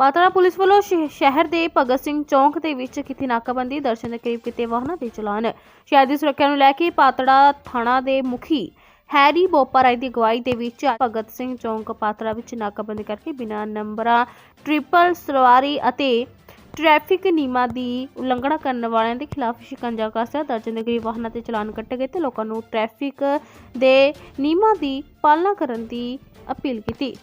Patran police ਵੱਲੋਂ ਸ਼ਹਿ- ਸ਼ਹਿਰ ਦੇ ਭਗਤ ਸਿੰਘ ਚੌਂਕ ਦੇ ਵਿੱਚ ਕੀਤੀ ਨਾਕਾਬੰਦੀ, ਦਰਸ਼ਨ ਦੇ ਕਰੀਬ ਕੀਤੇ ਵਾਹਨਾਂ ਦੇ ਚਲਾਨ। ਸ਼ਹਿਰ ਦੀ ਸੁਰੱਖਿਆ ਨੂੰ ਲੈ ਕੇ ਪਾਤੜਾ ਥਾਣਾ ਦੇ ਮੁਖੀ ਹੈਰੀ ਬੋਪਾਰਾਈ ਦੀ ਅਗਵਾਈ ਦੇ ਵਿੱਚ ਭਗਤ ਸਿੰਘ ਚੌਂਕ ਪਾਤੜਾ ਵਿੱਚ ਨਾਕਾਬੰਦੀ ਕਰਕੇ ਬਿਨਾਂ ਨੰਬਰਾਂ, ਟ੍ਰਿਪਲ ਸਵਾਰੀ ਅਤੇ ਟ੍ਰੈਫਿਕ ਨਿਯਮਾਂ ਦੀ ਉਲੰਘਣਾ ਕਰਨ ਵਾਲਿਆਂ ਦੇ ਖਿਲਾਫ ਸ਼ਿਕੰਜਾ ਕਸਿਆ। ਦਰਜਨ ਦੇ ਕਰੀਬ ਵਾਹਨਾਂ ਤੇ ਚਲਾਨ ਕੱਟੇ ਗਏ ਤੇ ਲੋਕਾਂ ਨੂੰ ਟ੍ਰੈਫਿਕ ਦੇ ਨਿਯਮਾਂ ਦੀ ਪਾਲਣਾ ਕਰਨ ਦੀ ਅਪੀਲ ਕੀਤੀ।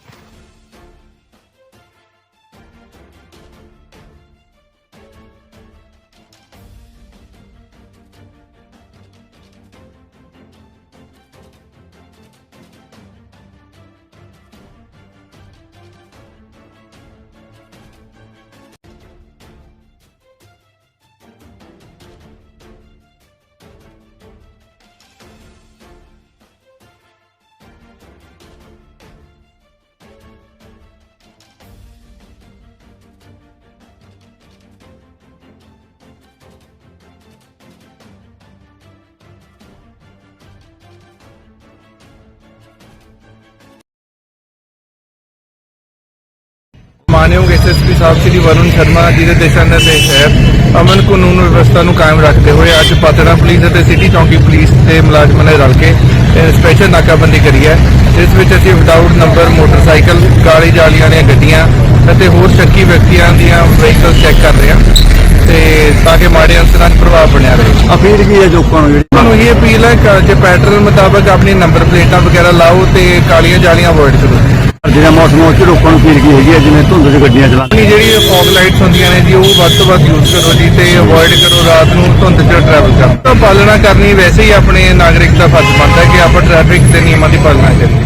ਮਾਨਯੋਗ ਐਸਐਸਪੀ ਸਾਹਿਬ ਸ੍ਰੀ ਵਰੁਣ ਸ਼ਰਮਾ ਜੀ ਦੇ ਦਿਸ਼ਾ ਨਿਰਦੇਸ਼ ਹੈ ਅਮਨ ਕਾਨੂੰਨ ਵਿਵਸਥਾ ਨੂੰ ਕਾਇਮ ਰੱਖਦੇ ਹੋਏ ਅੱਜ ਪਾਤੜਾ ਪੁਲਿਸ ਅਤੇ ਸਿਟੀ ਚੌਂਕੀ ਪੁਲਿਸ ਦੇ ਮੁਲਾਜ਼ਮਾਂ ਨੇ ਰਲ ਕੇ ਸਪੈਸ਼ਲ ਨਾਕਾਬੰਦੀ ਕਰੀ ਹੈ। ਇਸ ਵਿੱਚ ਅਸੀਂ ਵਿਦਆਊਟ ਨੰਬਰ ਮੋਟਰਸਾਈਕਲ ਕਾਲੀ ਜਾਲੀਆਂ ਵਾਲੀਆਂ ਗੱਡੀਆਂ ਅਤੇ ਹੋਰ ਸ਼ੱਕੀ ਵਿਅਕਤੀਆਂ ਦੀਆਂ ਵਹੀਕਲ ਚੈੱਕ ਕਰ ਰਹੇ ਹਾਂ ਤੇ ਤਾਂ ਕਿ ਮਾੜੇ ਅਨਸਰਾਂ 'ਤੇ ਪ੍ਰਭਾਵ ਬਣਿਆ ਰਹੇ। ਅਪੀਲ ਕੀ ਹੈ ਲੋਕਾਂ ਨੂੰ ਜਿਹੜੀ ਤੁਹਾਨੂੰ ਇਹ ਅਪੀਲ ਹੈ ਕਿ ਜੇ ਪੈਟਰਨ ਮੁਤਾਬਕ ਆਪਣੀ ਨੰਬਰ ਪਲੇਟਾਂ ਵਗੈਰਾ ਲਾਓ ਤੇ ਕਾਲੀਆਂ ਜਾਲੀਆਂ ਅਵੋਇਡ ਕਰੋ। ਜਿਹੜਾ ਮੌਸਮ ਉਹ 'ਚ ਲੋਕਾਂ ਨੂੰ ਅਪੀਲ ਕੀ ਹੈਗੀ ਹੈ ਜਿਵੇਂ ਧੁੰਦ 'ਚ ਗੱਡੀਆਂ ਚਲਾਉਣੀ ਜਿਹੜੀ ਫੌਗ ਲਾਈਟਸ ਹੁੰਦੀਆਂ ਨੇ ਜੀ, ਉਹ ਵੱਧ ਤੋਂ ਵੱਧ ਯੂਜ਼ ਕਰੋ ਜੀ ਤੇ ਅਵੋਇਡ ਕਰੋ ਰਾਤ ਨੂੰ ਧੁੰਦ 'ਚ ਟਰੈਵਲ ਕਰਨਾ। ਪਾਲਣਾ ਕਰਨੀ ਵੈਸੇ ਹੀ ਆਪਣੇ ਨਾਗਰਿਕ ਦਾ ਫਰਜ਼ ਬਣਦਾ ਕਿ ਆਪਾਂ ਟ੍ਰੈਫਿਕ ਦੇ ਨਿਯਮਾਂ ਦੀ ਪਾਲਣਾ ਕਰੀਏ।